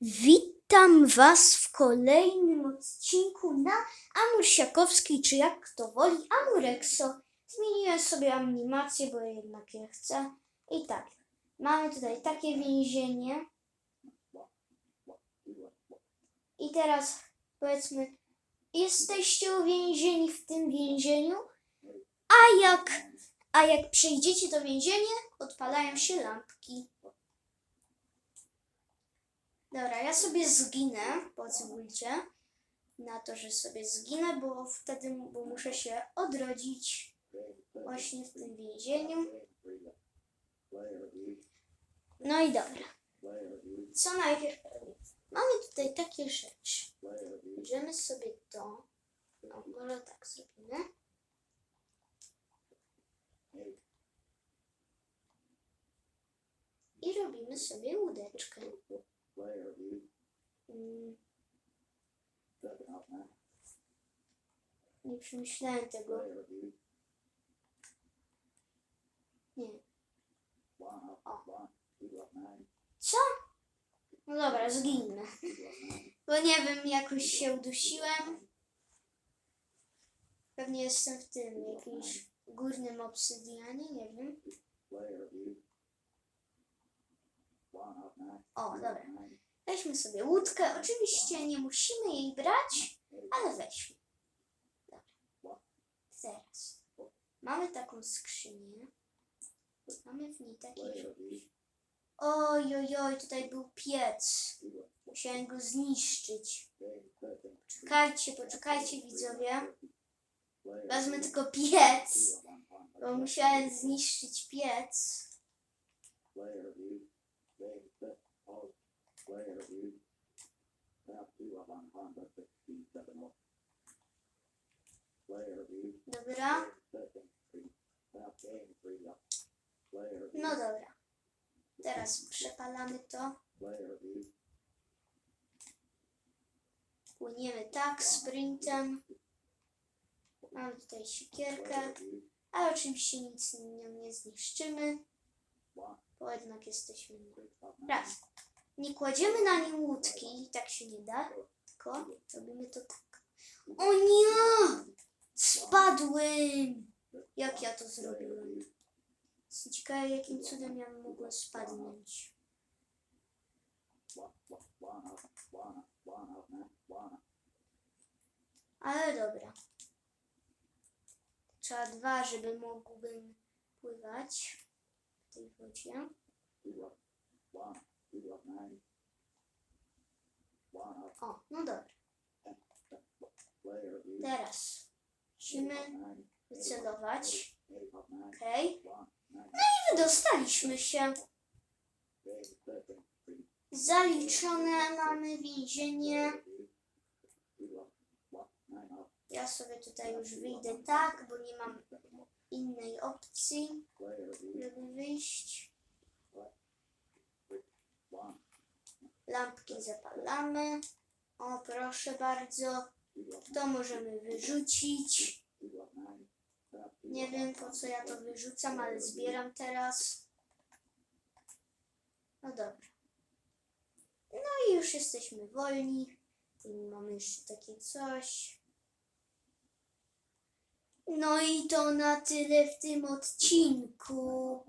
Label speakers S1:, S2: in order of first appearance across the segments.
S1: Witam Was w kolejnym odcinku na Amursiakowski, czy jak kto woli, Amurexo. Zmieniłem sobie animację, bo jednak je chcę. I tak, mamy tutaj takie więzienie. I teraz powiedzmy, jesteście uwięzieni w tym więzieniu, a jak, a jak przejdziecie to więzienie, odpalają się lampki. Dobra, ja sobie zginę, pozwólcie na to, że sobie zginę, bo wtedy bo muszę się odrodzić właśnie w tym więzieniu. No i dobra. Co najpierw? Mamy tutaj takie rzeczy. Bierzemy sobie to. No, może tak zrobimy. I robimy sobie łódeczkę. Mm. Nie przemyślałem tego. Nie. Co? No dobra, zginę. Bo nie wiem, jakoś się udusiłem. Pewnie jestem w tym, jakimś górnym obsydianie, nie wiem. O, dobra. Weźmy sobie łódkę. Oczywiście nie musimy jej brać, ale weźmy. Dobra. Teraz. Mamy taką skrzynię. Mamy w niej takie rzeczy. Oj, oj, oj, tutaj był piec. Musiałem go zniszczyć. Czekajcie, poczekajcie widzowie. Wezmę tylko piec, bo musiałem zniszczyć piec. Dobra? No dobra. Teraz przepalamy to. Płyniemy tak, sprintem. Mamy tutaj siekierkę, ale oczywiście nic nią nie zniszczymy, bo jednak jesteśmy raz. Nie kładziemy na nim łódki, tak się nie da, tylko robimy to tak. O nie! Spadłem! Jak ja to zrobiłem? Jestem ciekawa, jakim cudem ja mogłem spadnąć. Ale dobra. Trzeba dwa, żeby mógłbym pływać w tej wodzie. O, no dobra. Teraz musimy wycelować. Okej. No i wydostaliśmy się. Zaliczone mamy więzienie. Ja sobie tutaj już wyjdę tak, bo nie mam innej opcji, żeby wyjść. Zapalamy. O, proszę bardzo. To możemy wyrzucić. Nie wiem po co ja to wyrzucam, ale zbieram teraz. No dobra. No i już jesteśmy wolni. Tu mamy jeszcze takie coś. No i to na tyle w tym odcinku.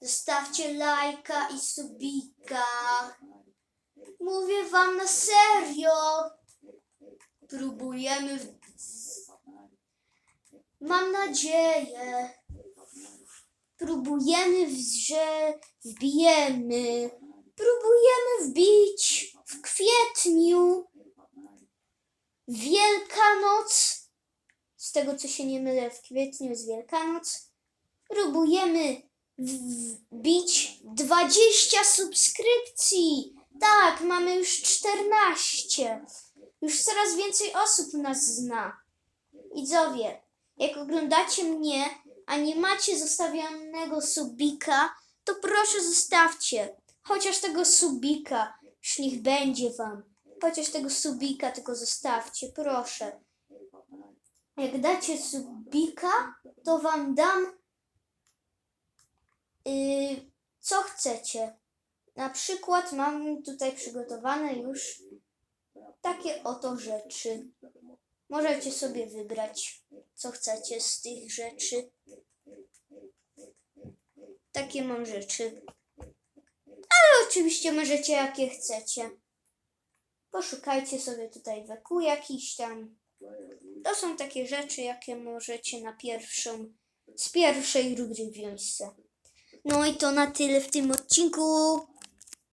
S1: Zostawcie lajka i subika. Mówię wam na serio. Próbujemy. W... Mam nadzieję. Próbujemy, że wbijemy. Próbujemy wbić w kwietniu. Wielkanoc. Z tego co się nie mylę, w kwietniu jest Wielkanoc. Próbujemy wbić 20 subskrypcji. Tak, mamy już 14. Już coraz więcej osób nas zna. Widzowie, jak oglądacie mnie, a nie macie zostawionego subika, to proszę zostawcie. Chociaż tego subika, niech będzie wam. Chociaż tego subika tylko zostawcie, proszę. Jak dacie subika, to wam dam yy, co chcecie. Na przykład mam tutaj przygotowane już takie oto rzeczy. Możecie sobie wybrać, co chcecie z tych rzeczy. Takie mam rzeczy. Ale oczywiście możecie jakie chcecie. Poszukajcie sobie tutaj weku jakiś tam. To są takie rzeczy, jakie możecie na pierwszą, z pierwszej rundy wziąć. No i to na tyle w tym odcinku.